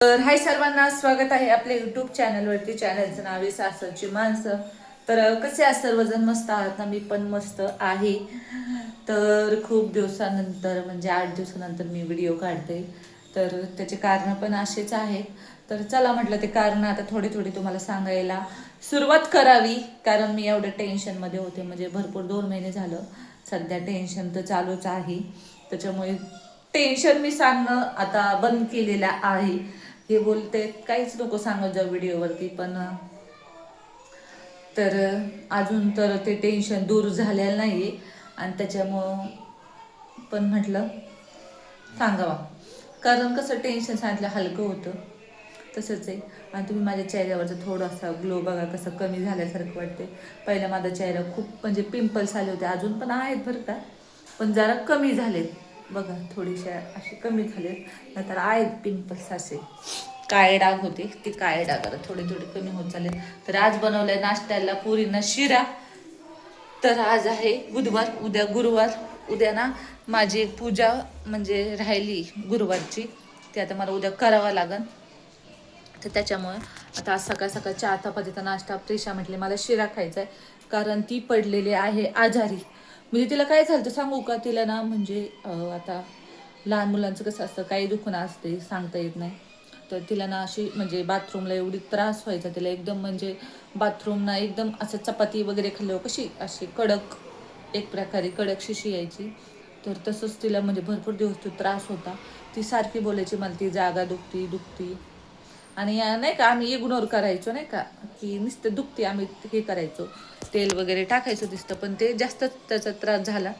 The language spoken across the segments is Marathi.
तर हाय सर्वांना स्वागत आहे आपल्या युट्यूब चॅनलवरती चॅनलचं नाव आहे सासरची माणसं. तर कसे आहात सर्वजण मस्त आहात ना? मी पण मस्त आहे. तर खूप दिवसानंतर म्हणजे आठ दिवसानंतर मी व्हिडिओ काढते. तर त्याचे कारण पण असेच आहेत. तर चला म्हटलं ते कारण आता थोडी थोडी तुम्हाला सांगायला सुरुवात करावी. कारण मी एवढं टेन्शनमध्ये होते. म्हणजे भरपूर दोन महिने झालं. सध्या टेन्शन तर चालूच आहे. त्याच्यामुळे टेन्शन मी सांगणं आता बंद केलेलं आहे. हे बोलते काहीच नको सांगत जाऊ व्हिडिओवरती पण तर अजून तर ते टेन्शन दूर झालेलं नाही आणि त्याच्यामुळं पण म्हटलं सांगावा. कारण कसं टेन्शन सांगितलं हलकं होतं. तसंच आहे. आणि तुम्ही माझ्या चेहऱ्यावरचा थोडासा ग्लो बघा कसं कमी झाल्यासारखं वाटते पहिला माझा चेहरा खूप म्हणजे पिंपल्स आले होते अजून पण आहेत बरं का. पण जरा कमी झालेत. बघा थोडीशा अशी कमी झाले नंतर आहेत पिंपल्स असे. काळे डाग होते ते काळे डाग आता थोडे थोडे कमी होत चालले तर आज बनवलंय नाश्त्याला पुरीना शिरा. तर आज आहे बुधवार उद्या गुरुवार. उद्या ना माझी एक पूजा म्हणजे राहिली गुरुवारची. ती आता मला उद्या करावं लागन. तर त्याच्यामुळे आता आज सकाळ सकाळ चहा चपातीचा नाश्ता प्रेशा म्हटले मला शिरा खायचा आहे कारण ती पडलेली आहे आजारी. म्हणजे तिला काय झालं तर सांगू का? तिला ना म्हणजे आता लहान मुलांचं कसं असतं काही दुखणं असते सांगता येत नाही. तर तिला ना अशी म्हणजे बाथरूमला एवढी त्रास व्हायचा तिला एकदम म्हणजे बाथरूम ना एकदम असं चपाती वगैरे खाल्ल्यावर कशी अशी कडक एक प्रकारे कडक शिशी यायची. तर तसंच तिला म्हणजे भरपूर दिवस तो त्रास होता. ती सारखी बोलायची मला ती जागा दुखती दुखती. आणि या नाही का आम्ही इग्नोर करायचो नाही का की नुसतं दुखते आम्ही हे करायचो. तेल वगैरे टाकायचो दिसतं पण ते जास्तच त्याचा त्रास झाला.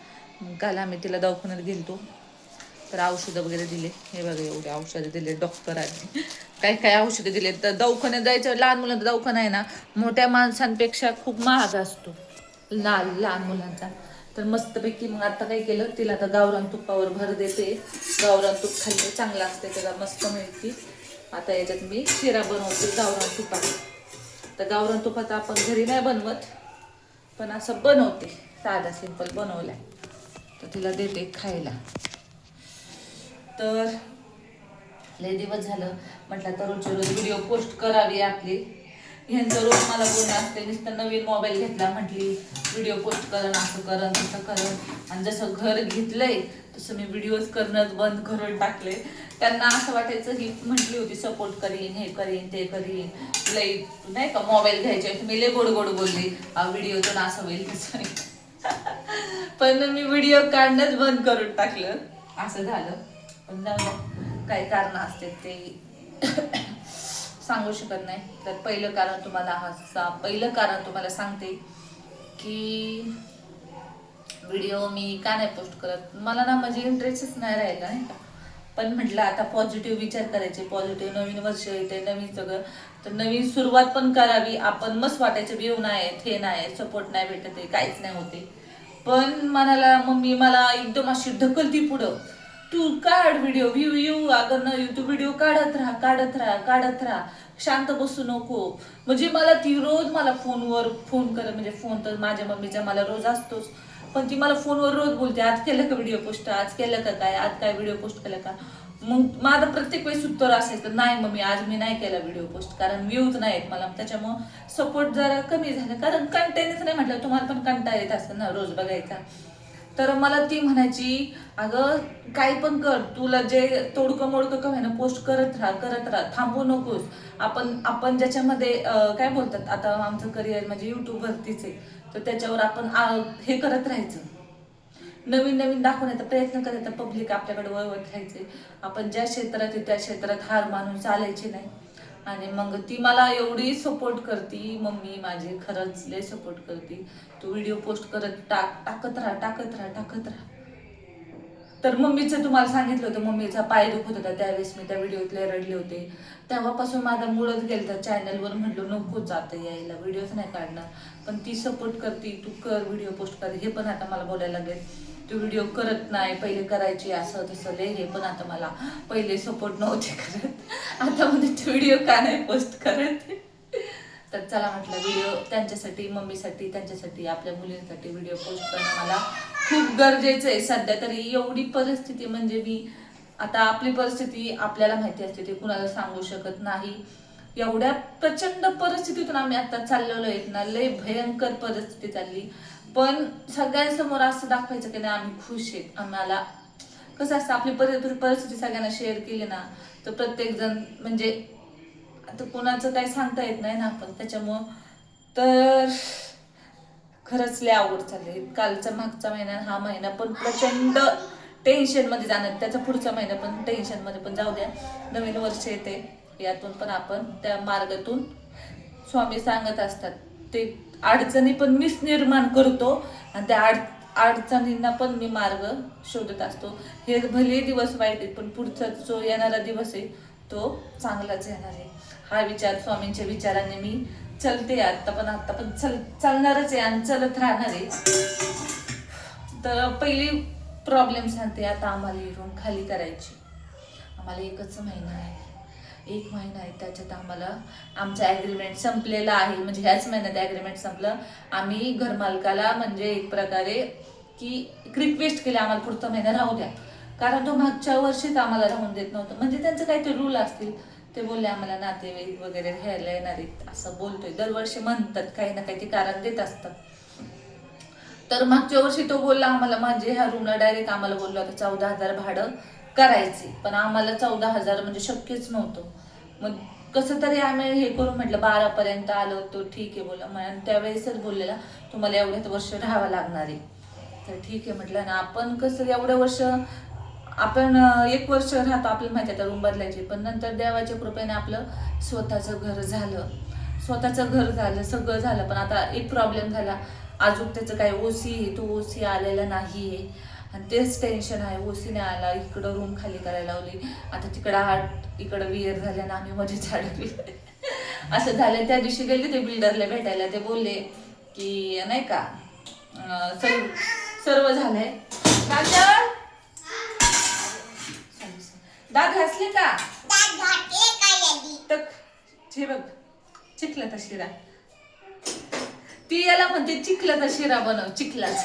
काल आम्ही तिला दवाखान्यात गेलतो. तर औषधं वगैरे दिले. हे बघा एवढे औषधं दिले डॉक्टरांनी काय काय औषधं दिले. तर दवाखान्यात जायचं लहान मुलांचा दवाखाना आहे ना मोठ्या माणसांपेक्षा खूप महाग असतो. लहान लहान मुलांचा. तर मस्तपैकी मग आता काय केलं तिला आता गावरान तुपावर भर देते. गावरान तूप खाल्ले चांगलं असते त्याला मस्त मिळते. आता याच्यात मी शिरा बनवते गावरान तुपात. तर गावरान तुपात आपण घरी नाही बनवत पण असं बनवते. साधा सिंपल बनवलाय. तर तिला देते खायला. तर लय दिवस झालं म्हटलं तर रोजच्या रोज व्हिडिओ पोस्ट करावी आपली. ह्यांचं रोज मला बोलणं असते नुसतं नवीन मोबाईल घेतला म्हटली व्हिडिओ पोस्ट करण असं करण तसं करण आणि जसं घर घेतलंय तसं मी व्हिडिओज करणंच बंद करून टाकले. त्यांना असं वाटायचं ही म्हटली होती सपोर्ट करीन हे करीन ते करीन. लई नाही का मोबाईल घ्यायचे. मी लय गोड गोड बोलले व्हिडिओतून असं होईल तसं पण मी व्हिडिओ काढणंच बंद करून टाकलं. असं झालं. पण काही कारण असते ते सांगू शकत नाही. तर पहिलं कारण तुम्हाला हा पहिलं कारण तुम्हाला सांगते की व्हिडिओ मी का नाही पोस्ट करत? मला ना म्हणजे इंटरेस्टच नाही राहिला नाही का? पण म्हटलं आता पॉझिटिव्ह विचार करायचे. पॉझिटिव्ह नवीन वर्ष येते नवीन सगळं. तर नवीन सुरुवात पण करावी. आपण मस्त वाटायचं व्ह्यू नाही हे नाही सपोर्ट नाही भेटत आहे काहीच नाही होते पण मनाला मम्मी मला एकदम अशी ढकलती पुढं. तू काढ व्हिडिओ व्ह्यू येऊ अगं न तू व्हिडिओ काढत राहा काढत राहा काढत राहा. शांत बसू नको. म्हणजे मला ती रोज मला फोनवर फोन कर म्हणजे फोन तर माझ्या मम्मीचा मला रोज असतोच. पण ती मला फोनवर रोज बोलते आज केलं का व्हिडिओ पोस्ट आज केलं का काय? आज काय व्हिडिओ पोस्ट केलं का? मग माझं प्रत्येक वेळेस उत्तर असायचं नाही मम्मी आज मी नाही केला व्हिडिओ पोस्ट कारण व्ह्यूज नाहीत मला. त्याच्यामुळं सपोर्ट जरा कमी झालं कारण कंटेनच नाही म्हटलं तुम्हाला पण कंटाळा येत असतं ना रोज बघायचा. तर मला ती म्हणायची अगं काय पण कर तुला जे तोडकं मोडकं का ना पोस्ट करत राहा करत राहा थांबू नकोस. आपण आपण ज्याच्यामध्ये काय बोलतात आता आमचं करिअर म्हणजे युट्यूबवरतीच आहे. तर त्याच्यावर आपण आ, हे करत राहायचं. नवीन नवीन दाखवण्याचा प्रयत्न करायचा पब्लिक आपल्याकडे वळवत राहायचे. आपण ज्या क्षेत्रात आहे त्या क्षेत्रात हार मानून चालायचे नाही. आणि मग ती मला एवढी सपोर्ट करती. मम्मी माझी खरंच लय सपोर्ट करती. तू व्हिडिओ पोस्ट करत टाक टाकत राहा टाकत राहा टाकत राहा. तर मम्मीचं तुम्हाला सांगितलं होतं मम्मीचा पाय दुखत होता त्यावेळेस मी त्या व्हिडिओतले रडले होते. तेव्हापासून माझा मुळच गेलं तर चॅनलवर म्हटलं नको जातं यायला व्हिडिओच नाही काढणार. पण ती सपोर्ट करते तू कर व्हिडिओ पोस्ट कर. हे पण आता मला बोलायला लागेल तू व्हिडिओ करत नाही पहिले करायची असं तसं लय हे पण आता मला पहिले सपोर्ट नव्हते करत. आता म्हणजे तू व्हिडिओ का नाही पोस्ट करत? तर चला म्हटलं व्हिडिओ त्यांच्यासाठी मम्मीसाठी त्यांच्यासाठी आपल्या मुलींसाठी व्हिडिओ पोस्ट करणं मला खूप गरजेचं आहे सध्या तरी. एवढी परिस्थिती म्हणजे मी आता आपली परिस्थिती आपल्याला माहिती असते ते कुणाला सांगू शकत नाही. एवढ्या प्रचंड परिस्थितीतून आम्ही आता चाललेलो आहेत ना लय भयंकर परिस्थिती चालली. पण सगळ्यांसमोर असं दाखवायचं की नाही आम्ही खुश आहेत. आम्हाला कसं असतं आपली परि परिस्थिती सगळ्यांना शेअर केली ना तर प्रत्येक जण म्हणजे आता कोणाचं काही सांगता येत नाही ना आपण. त्याच्यामुळं तर खरंच लय अवघड चाललंय. कालचा मागचा महिना हा महिना पण प्रचंड टेन्शनमध्ये जाणार. त्याचा पुढचा महिना पण टेन्शनमध्ये पण जाऊ द्या. नवीन वर्ष येते. यातून पण आपण त्या मार्गातून स्वामी सांगत असतात. ते अडचणी पण मीच निर्माण करतो आणि त्या अड अडचणींना पण मी मार्ग शोधत असतो. हे भले दिवस वाईट आहेत पण पुढचा जो येणारा दिवस आहे तो चांगलाच येणार आहे. हा विचार स्वामींच्या विचाराने मी चलते आता पण आता पण चल चालणारच आहे आणि चलत राहणार आहे. तर पहिली प्रॉब्लेम सांगते आता आम्हाला रूम खाली करायची. आम्हाला एकच महिना आहे. एक महिना आहे त्याच्यात आम्हाला आमचं ॲग्रीमेंट संपलेलं आहे. म्हणजे ह्याच महिन्यात ॲग्रीमेंट संपलं. आम्ही घरमालकाला म्हणजे एक प्रकारे की रिक्वेस्ट केली आम्हाला पुढचा महिना राहू द्या. कारण तो मागच्या वर्षीच आम्हाला राहून देत नव्हतं. म्हणजे त्यांचं काहीतरी रूल असतील. ते बोलले आम्हाला नातेवाईक वगैरे घ्यायला येणार आहेत. असं बोलतोय. दरवर्षी म्हणतात काही ना काही ते कारण देत असतात. तर मागच्या वर्षी तो बोलला आम्हाला म्हणजे ह्या रुग्ण डायरेक्ट आम्हाला बोलला होता चौदा हजार भाडं करायचे. पण आम्हाला चौदा हजार म्हणजे शक्यच नव्हतं. मग कसं तरी आम्ही हे करून म्हटलं बारा पर्यंत आलो तो ठीक आहे बोला. मग आणि त्यावेळेसच बोललेला तुम्हाला एवढ्यात वर्ष राहावं लागणार आहे. तर ठीक आहे म्हटलं ना आपण कसं एवढं वर्ष आपण एक वर्ष राहतो आपल्याला माहिती आहे रूम बदलायची पण नंतर देवाच्या कृपेने आपलं स्वतःचं घर झालं. स्वतःचं घर झालं सगळं झालं पण आता एक प्रॉब्लेम झाला. अजून त्याचं काय ओसी आहे तो ओसी आलेला नाही आहे आणि तेच टेन्शन आहे. ओसी नाही आला इकडं रूम खाली करायला लावली. आता तिकडं आठ इकडं विहीर झाल्यानं आम्ही मध्येच अडकली असं झालं. त्या दिवशी गेले ते बिल्डरला भेटायला. ते बोलले की नाही का सर्व सर्व झालंय. काजल? Sorry, sorry. दात घासले का तर हे बघ चिखलाचा शिरा. ती याला म्हणते चिखलाचा शिरा बनव चिखलाच.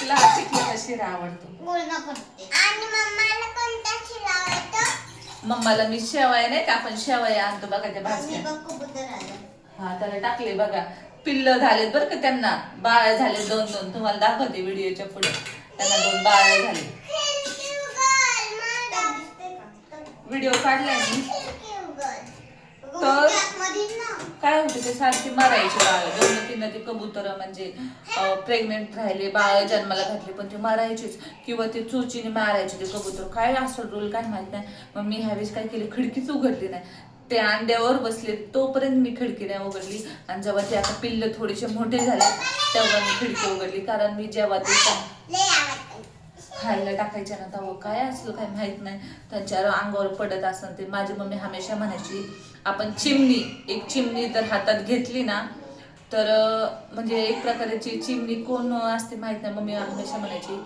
तिला हा चिखलाचा शिरा आवडतो. आणि मम्माला कोणता शिरा आवडतो? मम्माला मी शेवाय नाही का आपण शेवाय आणतो बघा त्या भाजल्या हा त्याला टाकले बघा. पिल्ल झालेत बरं का त्यांना. बाळ झाले दोन दोन तुम्हाला दाखवते व्हिडिओच्या पुढे. त्यांना दोन बाळ झाले व्हिडिओ काढलाय मी. तर- काय होते ते सारखी मारायची बाळ. दोन तीन ते कबूतर म्हणजे प्रेग्नेंट राहिले बाळ जन्माला घातले पण ते मारायचेच. किंवा ते चोचीने मारायचे ते कबूतर. काय असं रोल काय माहीत नाही. मग मी ह्यावेळेस काय केली खिडकीच उघडली नाही. ते अंड्यावर बसले तोपर्यंत मी खिडकी नाही उघडली. आणि जेव्हा ते आता पिल्ल थोडेसे मोठे झाले तेव्हा मी खिडकी उघडली. कारण मी जेव्हा ते खायला टाकायच्या ना तेव्हा काय असलं काय माहीत नाही. त्यांच्या अंगावर पडत असं ते. माझी मम्मी हमेशा म्हणायची आपण चिमणी एक चिमणी तर हातात घेतली ना तर म्हणजे एक प्रकारची चिमणी कोण असते माहीत नाही. मम्मी हमेशा म्हणायची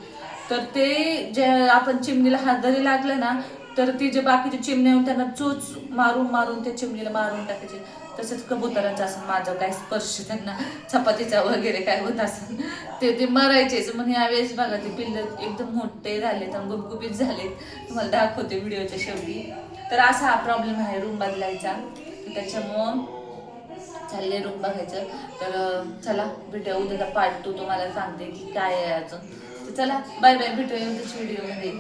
तर ते जे आपण चिमणीला हात जरी लागलं ना तर ती जे बाकीचे चिमण्या येऊन त्यांना चोच मारून मारून त्या चिमणीला मारून टाकायचे. तसंच कबुतरांचं असं माझं काय स्पर्श त्यांना चपातीचा वगैरे काय होत असं ते ते मरायचेच मग यावेळेस बघा ते पिल्ल एकदम मोठे झालेत आणि गुबगुबीत झालेत. तुम्हाला दाखवते व्हिडिओच्या शेवटी. तर असा हा प्रॉब्लेम आहे रूम बदलायचा. तर त्याच्यामुळं चालले रूम बघायचं. तर चला भेटूया. उद्याचा पार्ट टू तुम्हाला सांगते की काय आहे अजून. तर चला बाय बाय भेटूया उद्याच्या व्हिडिओमध्ये.